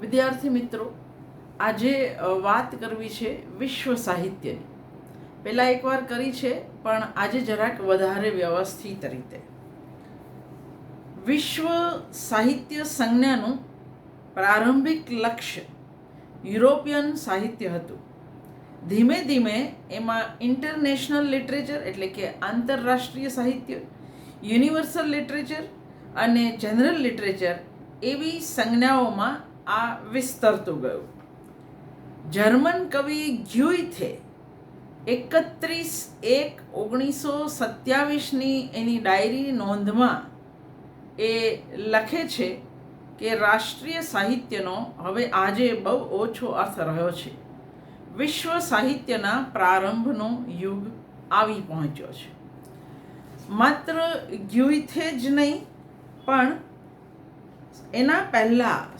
વિદ્યાર્થી મિત્રો, આજે વાત કરવી છે વિશ્વ સાહિત્યની. પહેલાં એકવાર કરી છે, પણ આજે જરાક વધારે વ્યવસ્થિત રીતે. વિશ્વ સાહિત્ય સંજ્ઞાનું પ્રારંભિક લક્ષ્ય યુરોપિયન સાહિત્ય હતું. ધીમે ધીમે એમાં ઇન્ટરનેશનલ લિટરેચર એટલે કે આંતરરાષ્ટ્રીય સાહિત્ય, યુનિવર્સલ લિટરેચર અને જનરલ લિટરેચર એવી સંજ્ઞાઓમાં આ વિસ્તરતું ગયું. જર્મન કવિ ગ્યુઇથે એકત્રીસ એક ઓગણીસો સત્યાવીસની એની ડાયરી નોંધમાં એ લખે છે કે રાષ્ટ્રીય સાહિત્યનો હવે આજે બહુ ઓછો અર્થ રહ્યો છે. વિશ્વ સાહિત્યના પ્રારંભનો યુગ આવી પહોંચ્યો છે. માત્ર ગ્યુઇથે જ નહીં, પણ એના પહેલાં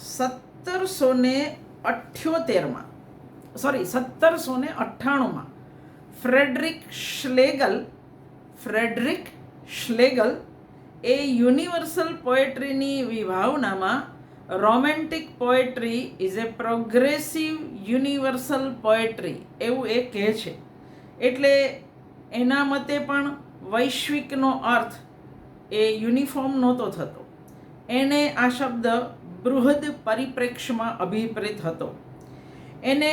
સત્તરસો ને અઠ્યોતેરમાં સોરી સત્તરસો ને અઠ્ઠાણુંમાં ફ્રેડરિક શ્લેગલ ફ્રેડરિક શ્લેગલ એ યુનિવર્સલ પોએટ્રીની વિભાવનામાં romantic poetry is a progressive universal poetry એવું એ કહે છે. એટલે એના મતે પણ વૈશ્વિકનો અર્થ એ યુનિફોર્મ નહોતો થતો. એને આ શબ્દ બૃહદ પરિપ્રેક્ષ્યમાં અભિપ્રેત હતો. એને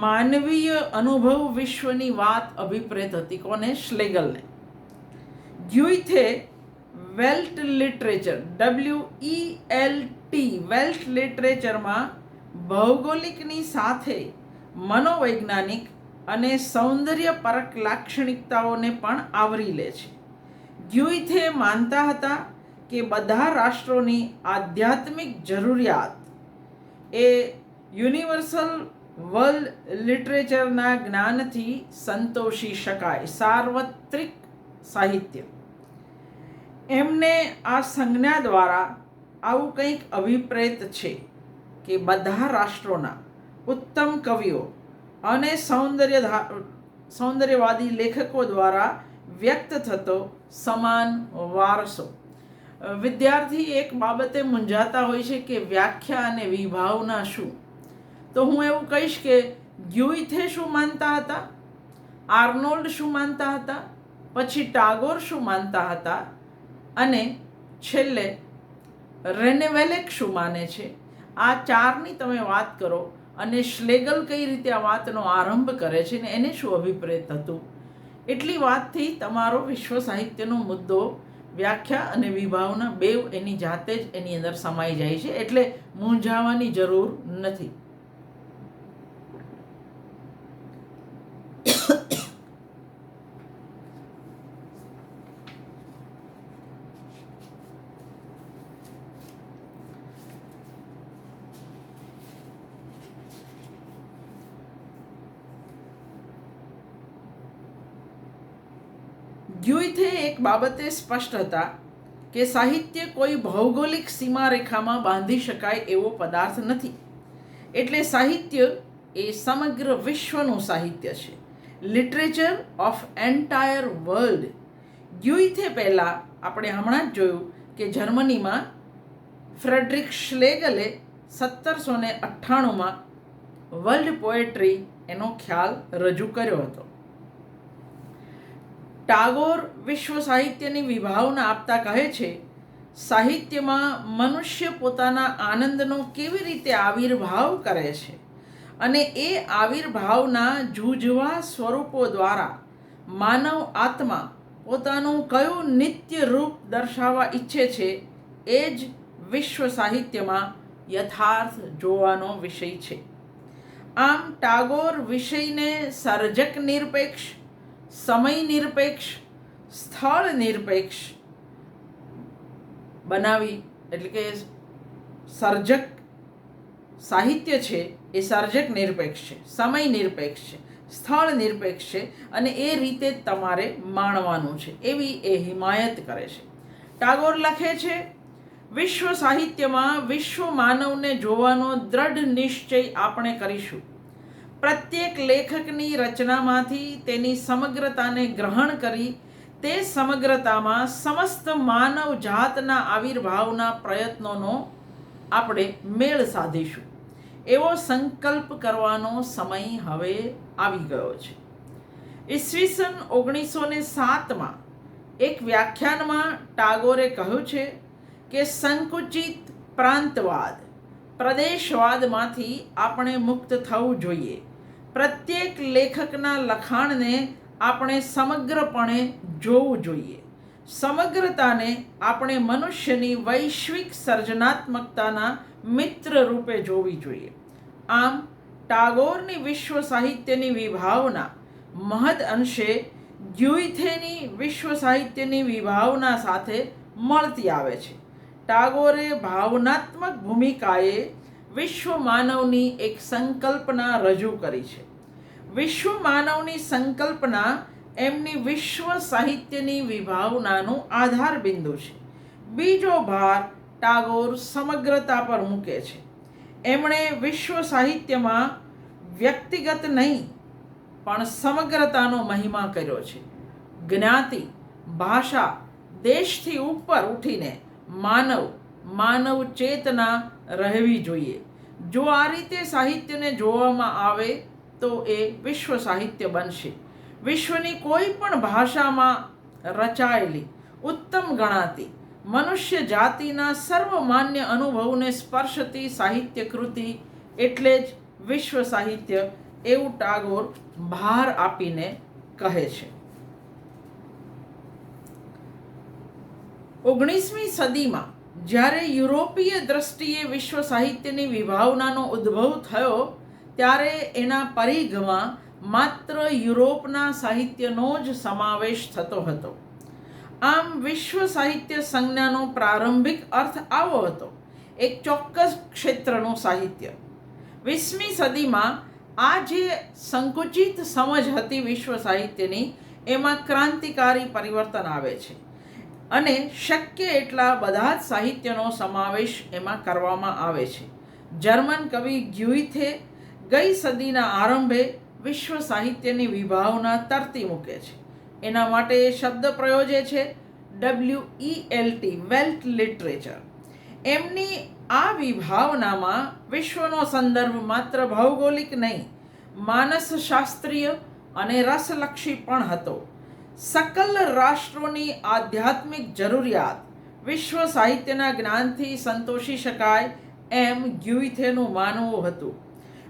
માનવીય અનુભવ વિશ્વની વાત અભિપ્રેત હતી. કોને? શ્લેગલને. Goethe Welt literature, W E L T, Welt લિટરેચરમાં ભૌગોલિકની સાથે મનોવૈજ્ઞાનિક અને સૌંદર્ય પરક લાક્ષણિકતાઓને પણ આવરી લે છે. ગ્યુઇથે માનતા હતા કે બધા રાષ્ટ્રોની આધ્યાત્મિક જરૂરિયાત એ યુનિવર્સલ વર્લ્ડ લિટરેચરના જ્ઞાનથી સંતોષી શકાય. સાર્વત્રિક સાહિત્ય. એમને આ સંજ્ઞા દ્વારા આવું કંઈક અભિપ્રેત છે કે બધા રાષ્ટ્રોના ઉત્તમ કવિઓ અને સૌંદર્ય સૌંદર્યવાદી લેખકો દ્વારા વ્યક્ત થતો સમાન વારસો વિદ્યાર્થી એક બાબતે મૂંઝાતા હોય છે કે વ્યાખ્યા અને વિભાવના શું? તો હું એવું કહીશ કે ગ્યુઇથે શું માનતા હતા? આર્નોલ્ડ શું માનતા હતા? પછી ટાગોર શું માનતા હતા? અને છેલ્લે રેનેવેલેક શું માને છે? આ ચારની તમે વાત કરો અને શ્લેગલ કઈ રીતે આ વાતનો આરંભ કરે છે ને એને શું અભિપ્રેત હતું? એટલી વાતથી તમારો વિશ્વ સાહિત્યનો મુદ્દો વ્યાખ્યા અને વિભાવના બેવ એની જાતે જ એની અંદર સમાઈ જાય છે. એટલે મૂંઝાવાની જરૂર નથી ગ્યુઇથે બાબતે સ્પષ્ટ હતા કે સાહિત્ય કોઈ ભૌગોલિક સીમારેખામાં બાંધી શકાય એવો પદાર્થ નથી. એટલે સાહિત્ય એ સમગ્ર વિશ્વનું સાહિત્ય છે. Literature of entire world Goethe પહેલાં આપણે હમણાં જ જોયું કે જર્મનીમાં ફ્રેડરિક શ્લેગલે સત્તરસો ને અઠ્ઠાણુંમાં વર્લ્ડ પોએટ્રી એનો ખ્યાલ રજૂ કર્યો હતો. ટાગોર વિશ્વ સાહિત્યની વિભાવના આપતા કહે છે, સાહિત્યમાં મનુષ્ય પોતાના આનંદનો કેવી રીતે આવિર્ભાવ કરે છે? અને એ આવિર્ભાવના જૂજવા સ્વરૂપો દ્વારા માનવ આત્મા પોતાનું કયું નિત્ય રૂપ દર્શાવવા ઈચ્છે છે, એ જ વિશ્વ સાહિત્યમાં યથાર્થ જોવાનો વિષય છે. આમ ટાગોર વિષયને સર્જક નિરપેક્ષ સમય નિરપેક્ષ સ્થળ નિરપેક્ષ બનાવી, એટલે કે સર્જક સાહિત્ય છે, એ સર્જક નિરપેક્ષ છે સમય નિરપેક્ષ છે સ્થળ નિરપેક્ષ છે, અને એ રીતે તમારે માણવાનું છે, એવી એ હિમાયત કરે છે. ટાગોર લખે છે, વિશ્વ સાહિત્યમાં વિશ્વ માનવને જોવાનો દ્રઢ નિશ્ચય આપણે કરીશું. પ્રત્યેક લેખકની રચનામાંથી તેની સમગ્રતાને ગ્રહણ કરી તે સમગ્રતામાં સમસ્ત માનવ જાતના આવિર્ભાવના પ્રયત્નોનો આપણે મેળ સાધીશું. એવો સંકલ્પ કરવાનો સમય હવે આવી ગયો છે. ઈસવીસન ઓગણીસો ને સાતમાં એક વ્યાખ્યાનમાં ટાગોરે કહ્યું છે કે સંકુચિત પ્રાંતવાદ પ્રદેશવાદમાંથી આપણે મુક્ત થવું જોઈએ. પ્રત્યેક લેખકના લખાણને આપણે સમગ્રપણે જોવું જોઈએ. સમગ્રતાને આપણે મનુષ્યની વૈશ્વિક સર્જનાત્મકતાના મિત્ર રૂપે જોવી જોઈએ. આમ, ટાગોરની વિશ્વ સાહિત્યની વિભાવના મહદ અંશે દ્યુઇથેની વિશ્વ સાહિત્યની વિભાવના સાથે મળતી આવે છે. ટાગોરે ભાવનાત્મક ભૂમિકાએ વિશ્વ માનવની એક સંકલ્પના રજૂ કરી છે. વિશ્વ માનવની સંકલ્પના એમની વિશ્વ સાહિત્યની વિભાવનાનું આધાર બિંદુ છે. બીજો ભાર ટાગોર સમગ્રતા પર મૂકે છે. એમણે વિશ્વ સાહિત્યમાં વ્યક્તિગત નહીં, પણ સમગ્રતાનો મહિમા કર્યો છે. જ્ઞાતિ, ભાષા દેશથી ઉપર ઉઠીને માનવ માનવ ચેતના રહેવી જોઈએ. જો આ રીતે સાહિત્યને જોવામાં આવે, તો એ વિશ્વ સાહિત્ય બનશે. વિશ્વની કોઈ પણ ભાષામાં રચાયેલી, ઉત્તમ ગણાતી, મનુષ્ય જાતિના સર્વમાન્ય અનુભવને સ્પર્શતી સાહિત્ય કૃતિ એટલે જ વિશ્વ સાહિત્ય એવું ટાગોર ભાર આપીને કહે છે. ઓગણીસમી સદીમાં જ્યારે યુરોપીય દ્રષ્ટિએ વિશ્વ સાહિત્યની વિભાવનાનો ઉદ્ભવ થયો, ત્યારે એના પરિઘમાં માત્ર યુરોપના સાહિત્યનો જ સમાવેશ થતો હતો. આમ વિશ્વ સાહિત્ય સંજ્ઞાનો પ્રારંભિક અર્થ આવો હતો. એક ચોક્કસ ક્ષેત્રનું સાહિત્ય. વીસમી સદીમાં આ જે સંકુચિત સમજ હતી વિશ્વ સાહિત્યની, એમાં ક્રાંતિકારી પરિવર્તન આવે છે. અને શક્ય એટલા બધા જ સાહિત્યનો સમાવેશ એમાં કરવામાં આવે છે. જર્મન કવિ ગ્યુઇથે ગઈ સદીના આરંભે વિશ્વ સાહિત્યની વિભાવના તરતી મૂકે છે. એના માટે શબ્દ પ્રયોજે છે W E L T Welt literature એમની આ વિભાવનામાં વિશ્વનો સંદર્ભ માત્ર ભૌગોલિક નહીં, માનસશાસ્ત્રીય અને રસલક્ષી પણ હતો. સકલ રાષ્ટ્રોની આધ્યાત્મિક જરૂરિયાત. વિશ્વ સાહિત્યના જ્ઞાનથી સંતોષી શકાય એમ ગ્યુઇથેનું માનવું હતું.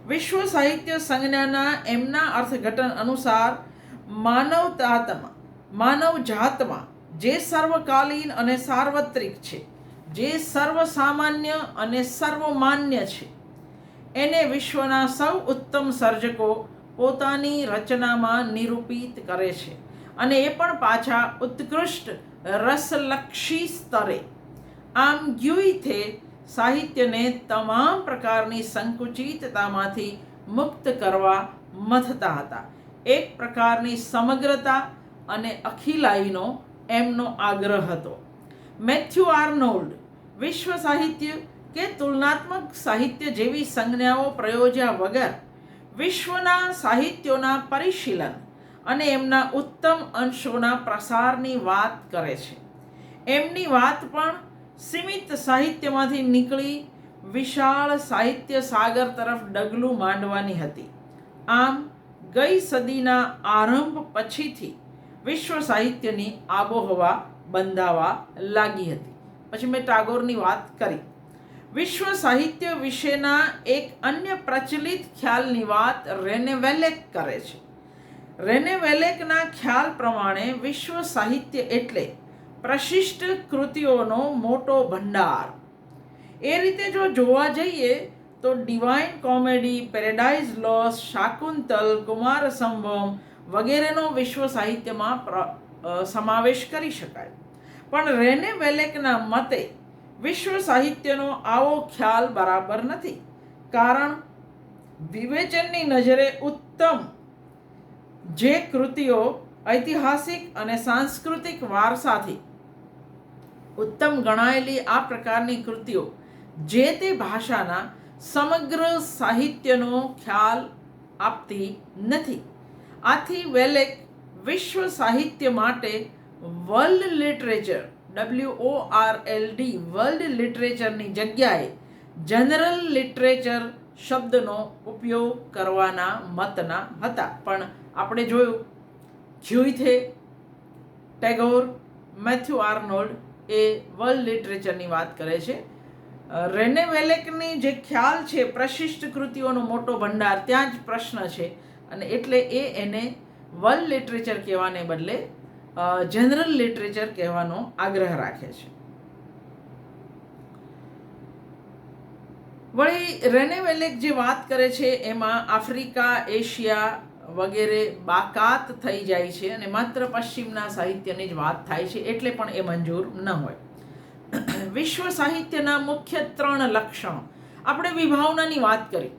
વિશ્વ સાહિત્ય સંજ્ઞાના એમના અર્થઘટન અનુસાર માનવતાતમાં માનવ જાતમાં જે સર્વકાલીન અને સાર્વત્રિક છે, જે સર્વસામાન્ય અને સર્વમાન્ય છે, એને વિશ્વના સૌ ઉત્તમ સર્જકો પોતાની રચનામાં નિરૂપિત કરે છે. અને એ પણ પાછા ઉત્કૃષ્ટ રસલક્ષી સ્તરે. આમ ગ્યુઇથે સાહિત્યને તમામ પ્રકારની સંકુચિતતામાંથી મુક્ત કરવા મથતા હતા. એક પ્રકારની સમગ્રતા અને અખિલાઈનો એમનો આગ્રહ હતો. મેથ્યુ આર્નોલ્ડ, વિશ્વ સાહિત્ય કે તુલનાત્મક સાહિત્ય જેવી સંજ્ઞાઓ પ્રયોજ્યા વગર વિશ્વના સાહિત્યોના પરિશીલન અને એમના ઉત્તમ અંશોના પ્રસારની વાત કરે છે. એમની વાત પણ સીમિત સાહિત્યમાંથી નીકળી વિશાળ સાહિત્ય સાગર તરફ ડગલું માંડવાની હતી. આમ, ગઈ સદીના આરંભ પછીથી વિશ્વ સાહિત્યની આબોહવા બંધાવા લાગી હતી. પછી મેં ટાગોરની વાત કરી. વિશ્વ સાહિત્ય વિશેના એક અન્ય પ્રચલિત ખ્યાલની વાત રેનેવેલેક કરે છે. રેને વેલેકના ખ્યાલ પ્રમાણે વિશ્વ સાહિત્ય એટલે પ્રશિષ્ટ કૃતિઓનો મોટો ભંડાર. એ રીતે જો જોવા જઈએ તો divine comedy paradise lost Shakuntal Kumar Sambhavam વગેરેનો વિશ્વ સાહિત્યમાં સમાવેશ કરી શકાય. પણ રેને વેલેકના મતે વિશ્વ સાહિત્યનો આવો ખ્યાલ બરાબર નથી. કારણ વિવેચનની નજરે ઉત્તમ જે કૃતિઓ ઐતિહાસિક અને સાંસ્કૃતિક વારસાથી ઉત્તમ ગણાયેલી આ પ્રકારની કૃતિઓ, જે તે ભાષાના સમગ્ર સાહિત્યનો ખ્યાલ આપતી નથી. આથી વેલેક વિશ્વ સાહિત્ય માટે world literature, W O R L D, world લિટરેચરની જગ્યાએ જનરલ લિટરેચર શબ્દનો ઉપયોગ કરવાના મતના હતા. પણ આપણે જોયું જ્યુઇથે ટેગોર, મેથ્યુ આર્નોલ્ડ એ વર્લ્ડ લિટરેચરની વાત કરે છે. રેને વેલેકની જે ખ્યાલ છે, પ્રશિષ્ટ કૃતિઓનો મોટો ભંડાર, ત્યાં જ પ્રશ્ન છે. અને એટલે એ એને વર્લ્ડ લિટરેચર કહેવાને બદલે જનરલ લિટરેચર કહેવાનો આગ્રહ રાખે છે. વળી, રેને વેલેક જે વાત કરે છે, એમાં આફ્રિકા, એશિયા વગેરે બાકાત થઈ જાય છે અને માત્ર પશ્ચિમના સાહિત્યની જ વાત થાય છે, એટલે પણ એ મંજૂર ન હોય. વિશ્વ સાહિત્યના મુખ્ય ત્રણ લક્ષણો. આપણે વિભાવનાની વાત કરી.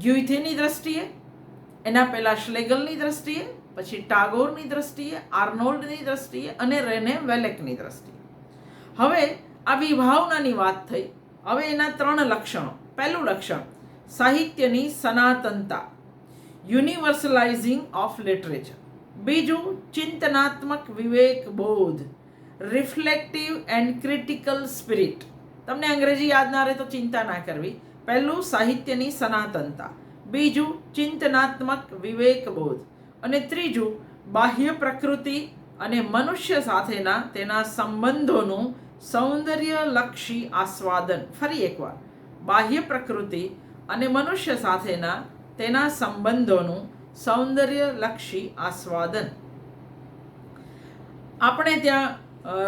ગ્યુથેની દ્રષ્ટિએ, એના પહેલાં શ્લેગલની દ્રષ્ટિએ, પછી ટાગોરની દ્રષ્ટિએ, આર્નોલ્ડની દ્રષ્ટિએ અને રેને વેલેકની દ્રષ્ટિએ. હવે આ વિભાવનાની વાત થઈ. હવે એના ત્રણ લક્ષણો. પહેલું લક્ષણ, સાહિત્યની સનાતનતા. યુનિવર્સલાઇઝિંગ ઓફ લિટરેચર. બીજું, ચિંતનાત્મક વિવેક બોધ. Reflective and critical spirit. તમને અંગ્રેજી યાદ ના રહે તો ચિંતા ના કરવી. પહેલું, સાહિત્યની સનાતનતા. બીજું, ચિંતનાત્મક વિવેક બોધ. અને ત્રીજું, બાહ્ય પ્રકૃતિ અને મનુષ્ય સાથેના તેના સંબંધોનું સૌંદર્યલક્ષી આસ્વાદન. ફરી એકવાર. બાહ્ય પ્રકૃતિ અને મનુષ્ય સાથેના તેના સંબંધોનું સૌંદર્યલક્ષી આસ્વાદન. આપણે ત્યાં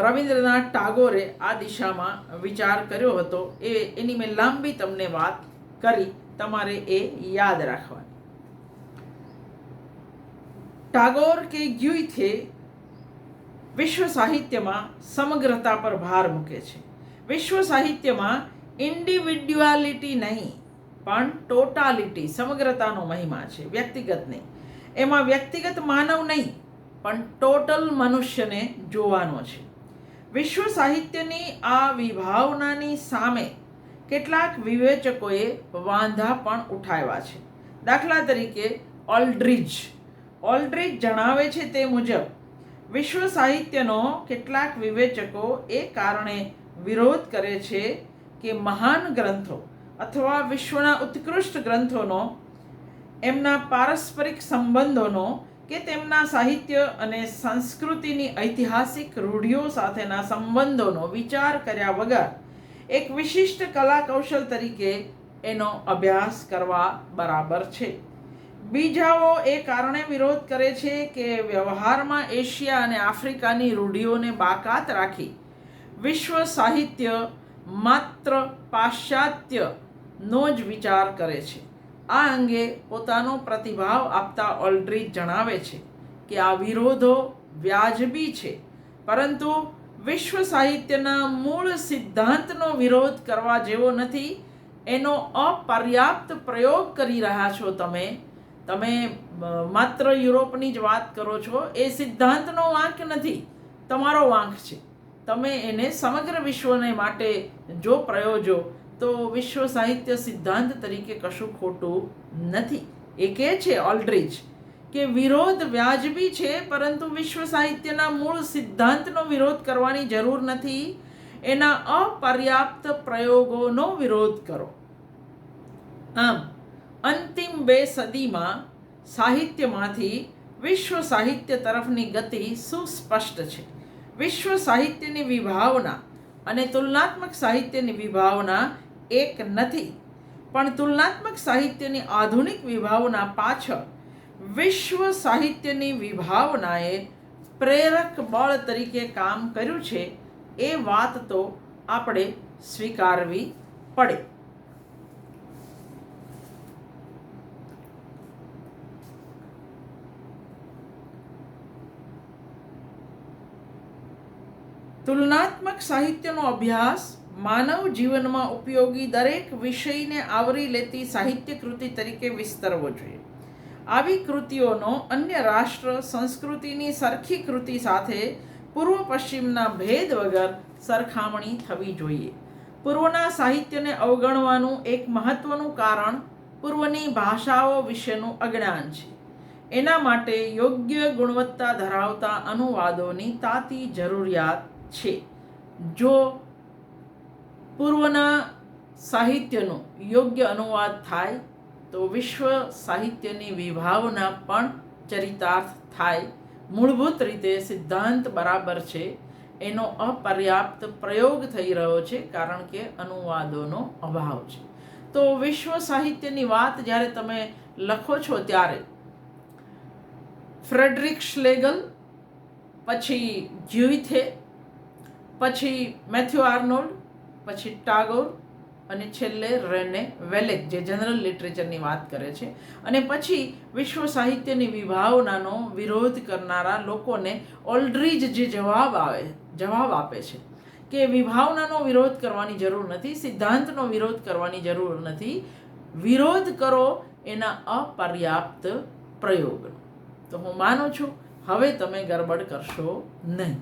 રવિન્દ્રનાથ ટાગોરે આ દિશામાં વિચાર કર્યો હતો. એ, એની મેં લાંબી તમને વાત કરી, તમારે એ યાદ રાખવાની. ટાગોર કે ગ્યુથે વિશ્વ સાહિત્યમાં સમગ્રતા પર ભાર મૂકે છે. વિશ્વ સાહિત્યમાં ઇન્ડિવિડ્યુઆલિટી નહીં પણ ટોટાલિટી સમગ્રતાનો મહિમા છે, વ્યક્તિગત નહીં. એમાં વ્યક્તિગત માનવ નહીં, પણ ટોટલ મનુષ્યને જોવાનો છે. વિશ્વ સાહિત્યની આ વિભાવનાની સામે કેટલાક વિવેચકોએ વાંધા પણ ઉઠાવ્યા છે. દાખલા તરીકે ઓલ્ડ્રિજ ઓલ્ડ્રિજ જણાવે છે તે મુજબ, વિશ્વ સાહિત્યનો કેટલાક વિવેચકો એ કારણે વિરોધ કરે છે કે મહાન ગ્રંથો અથવા વિશ્વના ઉત્કૃષ્ટ ગ્રંથોનો, એમના પારસ્પરિક સંબંધોનો કે તેમના સાહિત્ય અને સંસ્કૃતિની ઐતિહાસિક રૂઢિઓ સાથેના સંબંધોનો વિચાર કર્યા વગર એક વિશિષ્ટ કલા કૌશલ તરીકે એનો અભ્યાસ કરવા બરાબર છે. બીજાઓ એ કારણે વિરોધ કરે છે કે વ્યવહારમાં એશિયા અને આફ્રિકાની રૂઢિઓને બાકાત રાખી વિશ્વ સાહિત્ય માત્ર પાશ્ચાત્યનો જ વિચાર કરે છે. આ અંગે પોતાનો પ્રતિભાવ આપતા ઓલ્ડ્રીજ જણાવે છે કે આ વિરોધો વ્યાજબી છે, પરંતુ વિશ્વ સાહિત્યના મૂળ સિદ્ધાંતનો વિરોધ કરવા જેવો નથી, એનો અપર્યાપ્ત પ્રયોગ કરી રહ્યા છો તમે. તમે માત્ર યુરોપની જ વાત કરો છો, એ સિદ્ધાંતનો વાંક નથી, તમારો વાંક છે. તમે એને સમગ્ર વિશ્વને માટે જો પ્રયોજો તો વિશ્વ સાહિત્ય સિદ્ધાંત તરીકે કશું ખોટું નથી. એ કહે છે ઓલ્ડ્રિજ, કે વિરોધ વ્યાજબી છે, પરંતુ વિશ્વ સાહિત્યના મૂળ સિદ્ધાંતનો વિરોધ કરવાની જરૂર નથી. એના અપર્યાપ્ત પ્રયોગોનો વિરોધ કરો. આમ, અંતિમ બે સદીમાં સાહિત્યમાંથી વિશ્વ સાહિત્ય તરફની ગતિ સુસ્પષ્ટ છે. વિશ્વ સાહિત્યની વિભાવના અને તુલનાત્મક સાહિત્યની વિભાવના એક નથી. પણ તુલનાત્મક સાહિત્યની આધુનિક વિભાવના પાછળ વિશ્વ સાહિત્યની વિભાવનાએ પ્રેરક બળ તરીકે કામ કર્યું છે એ વાત તો આપણે સ્વીકારવી પડે. તુલનાત્મક સાહિત્યનો અભ્યાસ માનવ જીવનમાં ઉપયોગી દરેક વિષયને આવરી લેતી સાહિત્ય કૃતિ તરીકે વિસ્તરવો જોઈએ. આવી કૃતિઓનો અન્ય રાષ્ટ્ર સંસ્કૃતિની સરખી કૃતિ સાથે પૂર્વ પશ્ચિમના ભેદ વગર સરખામણી થવી જોઈએ. પૂર્વના સાહિત્યને અવગણવાનું એક મહત્વનું કારણ પૂર્વની ભાષાઓ વિશેનું અજ્ઞાન છે. એના માટે યોગ્ય ગુણવત્તા ધરાવતા અનુવાદોની તાતી જરૂરિયાત છે. જો પૂર્વના સાહિત્યનો યોગ્ય અનુવાદ થાય તો વિશ્વ સાહિત્યની વિભાવના પણ ચરિતાર્થ થાય. મૂળભૂત રીતે સિદ્ધાંત બરાબર છે. એનો અપર્યાપ્ત પ્રયોગ થઈ રહ્યો છે કારણ કે અનુવાદોનો અભાવ છે. તો વિશ્વ સાહિત્યની વાત જ્યારે તમે લખો છો ત્યારે ફ્રેડરિક શ્લેગલ, પછી જ્યુથે, પછી મેથ્યુ આર્નોલ્ડ પછી ટાગોર અને છેલ્લે રેને વેલેક, જે જનરલ લિટરેચરની વાત કરે છે. અને પછી વિશ્વ સાહિત્યની વિભાવનાનો વિરોધ કરનારા લોકોને ઓલ્ડ્રીજ જે જવાબ આવે, જવાબ આપે છે કે વિભાવનાનો વિરોધ કરવાની જરૂર નથી, સિદ્ધાંતનો વિરોધ કરવાની જરૂર નથી. વિરોધ કરો એના અપર્યાપ્ત પ્રયોગનો તો હું માનું છું, હવે તમે ગરબડ કરશો નહીં.